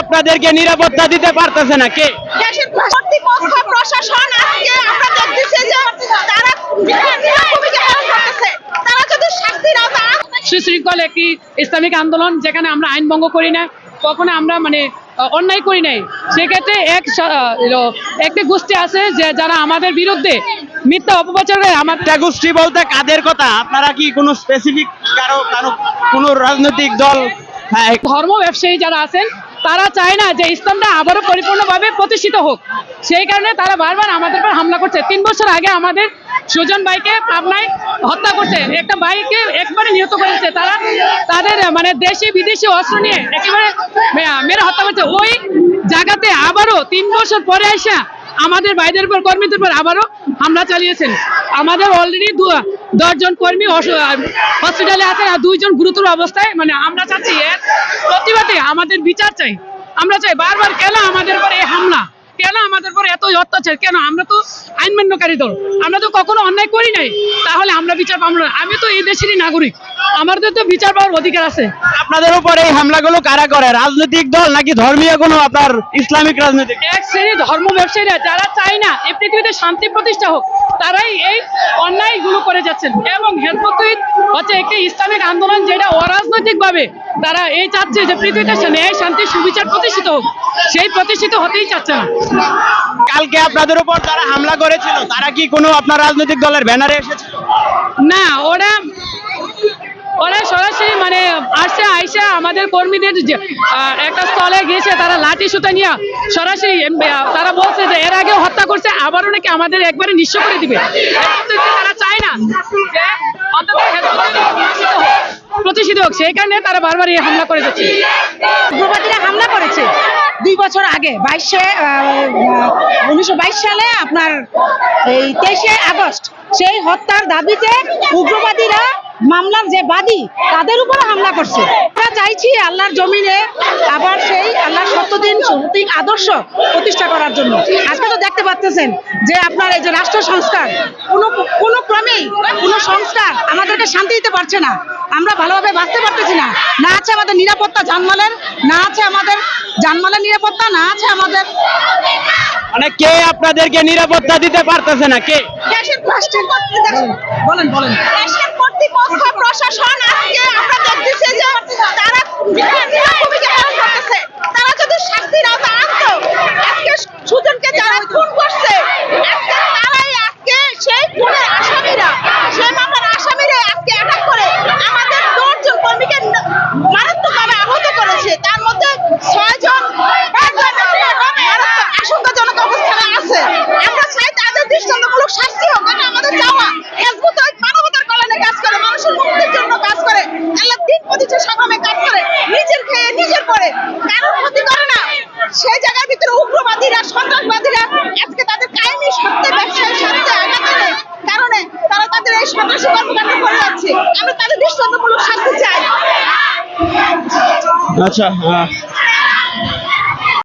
আপনাদেরকে নিরাপত্তা দিতে পারতেছে না কে? প্রশাসন আজকে আমরা দেখতেছি যে তারা বিনা ভূমিকা পালন করতেছে। তারা যদি শাস্তির সুশৃঙ্খল একটি ইসলামিক আন্দোলন যেখানে আমরা আইন ভঙ্গ করি না কখনো আমরা মানে অন্যায় করি নাই। সেক্ষেত্রে এক একটি গোষ্ঠী আছে যে যারা আমাদের বিরুদ্ধে মিথ্যা অপপ্রচার আমাদের একটা গোষ্ঠী বলতে কাদের কথা? আপনারা কি কোনো স্পেসিফিক কারও কারও কোনো রাজনৈতিক দল? হ্যাঁ ধর্ম ব্যবসায়ী যারা আছেন তারা চায় না যে ইসলামটা আবারও পরিপূর্ণভাবে প্রতিষ্ঠিত হোক। সেই কারণে তারা বারবার আমাদের উপর হামলা করছে। তিন বছর আগে আমাদের সুজন ভাইকে পাবনায় হত্যা করছে। একটা ভাইকে একবারে নিহত করেছে। তারা তাদের মানে দেশি বিদেশি অস্ত্র নিয়ে একেবারে মেরে হত্যা করছে। ওই জায়গাতে আবারও তিন বছর পরে আসা আমাদের ভাইদের উপর, কর্মীদের উপর আবারও হামলা চালিয়েছেন। আমাদের অলরেডি দু, দশজন কর্মী হসপিটালে আছেন আর দুইজন গুরুতর অবস্থায় মানে আমরা চাচ্ছি এর প্রতিবাদে আমাদের বিচার চাই। আমরা চাই বারবার কেন আমাদের উপর এই হামলা? কেন আমাদের উপর এত অত্যাচার? কেন আমরা তো আইন মান্যকারী দল? আমরা তো কখনো অন্যায় করি নাই। তাহলে আমরা বিচার পাবো না। আমি তো এই দেশেরই নাগরিক। আমাদের তো বিচার পাওয়ার অধিকার আছে। আপনাদের উপর এই হামলাগুলো কারা করে? রাজনৈতিক দল নাকি ধর্মীয় কোনো আপনার ইসলামিক রাজনৈতিক? এক শ্রেণির ধর্ম ব্যবসায়ীরা যারা চায় না এই পৃথিবীতে শান্তি প্রতিষ্ঠা হোক তারাই এই অন্যায়গুলো করে যাচ্ছেন এবং হেলপতুইট হচ্ছে একটি ইসলামিক আন্দোলন যেটা অরাজনৈতিক ভাবে তারা এই চাচ্ছে যে পৃথিবীতে ন্যায় শান্তি সুবিচার প্রতিষ্ঠিত হোক। সেই প্রতিষ্ঠিত হতেই চাচ্ছে না। কালকে আপনাদের উপর যারা হামলা করেছিল তারা কি কোনো আপনার রাজনৈতিক দলের ব্যানারে এসেছিল? না ওরা সরাসরি মানে আসছে আইসা আমাদের কর্মীদের একটা স্থলে গিয়েছে তারা লাঠি সুতা নিয়ে সরাসরি তারা বলছে যে এর আগে হত্যা করছে আবারও নাকি আমাদের একবারে নিঃস্ব করে দিবে। তারা চায় না। প্রতিষ্ঠিত হোক, সেই কারণে তারা বারবার এই হামলা করে যাচ্ছে। উগ্রবাদীরা হামলা করেছে। দুই বছর আগে বাইশে উনিশশো বাইশ সালে আপনার এই তেইশে আগস্ট সেই হত্যার দাবিতে উগ্রবাদীরা মামলার যে বাদী তাদের উপরে হামলা করছে। আল্লাহর জমিনে আবার সেই আল্লাহর সত্যদিন সঠিক আদর্শ প্রতিষ্ঠা করার জন্য। আজকে তো দেখতে পাচ্ছেন যে আপনার এই যে রাষ্ট্র সংস্কার কোনো কোনো ক্রমেই কোনো সংস্কার আমাদেরকে শান্তি দিতে পারছে না। আমরা ভালোভাবে বাঁচতে পারতেছি না। না আছে আমাদের নিরাপত্তা জানমালের না আছে আমাদের জানমালের নিরাপত্তা না আছে আমাদের মানে কে আপনাদেরকে নিরাপত্তা দিতে পারতেছে না? কে? দেশের বলেন বলেন। প্রশাসন আজকে আমরা দেখতেছি যে তারা বিনা ভূমিকা পালন করতেছে তারা যদি শাস্তির আওতায় আনতো আজকে সুজনকে যারা খুন করছে আজকে তারাই আজকে সেই খুনের আসামিরা সেই মামলার আসামিরা আজকে অ্যাটাক করে আমাদের দশজন কর্মীকে ন- মারাত্মকভাবে আহত করেছে তার মধ্যে ছয়জন মারাত্মক আশঙ্কাজনক অবস্থানে আছে আমরা চাই তাদের দৃষ্টান্তমূলক শাস্তি হোক এটা আমাদের চাওয়া হেজবুত মানবতার কল্যাণে কাজ করে মানুষের মুক্তির জন্য কাজ করে আল্লাহ সংগ্রামে কাজ করে, নিজের খেয়ে নিজের করে, কারোর ক্ষতি করে না। সেই জায়গার ভিতরে উগ্রবাদীরা, সন্ত্রাসবাদীরা আজকে তাদের কায়েমি সত্যি, ব্যবসায়ী স্বার্থে আঘাতের কারণে তারা তাদের এই সন্ত্রাসী কর্মকাণ্ড করে যাচ্ছে। আমরা তাদের দৃষ্টান্তমূলক শাস্তি চাই। আচ্ছা